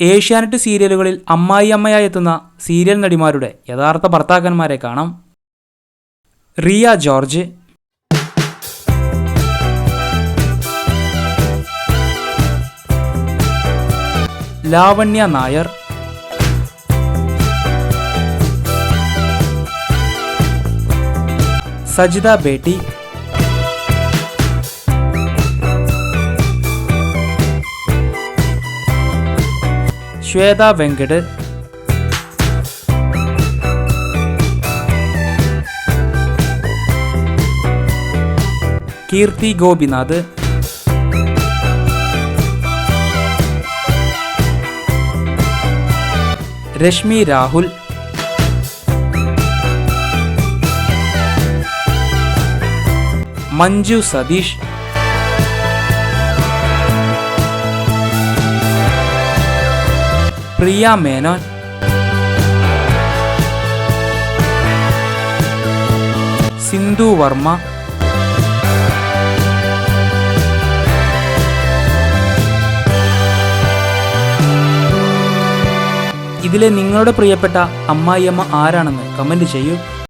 ഏഷ്യാനെറ്റ് സീരിയലുകളിൽ അമ്മായി അമ്മയായി എത്തുന്ന സീരിയൽ നടിമാരുടെ യഥാർത്ഥ ഭർത്താക്കന്മാരെ കാണാം. റിയ ജോർജ്. ലാവണ്യ നായർ. സജിത ബേട്ടി. ശ്വേത വെങ്കട്. കീർത്തി ഗോപിനാഥ്. രശ്മി രാഹുൽ. മഞ്ജു സതീഷ്. പ്രിയ മേനോൻ സിന്ധു വർമ്മ. ഇതിലെ നിങ്ങളുടെ പ്രിയപ്പെട്ട അമ്മായിയമ്മ ആരാണെന്ന് കമന്റ് ചെയ്യൂ.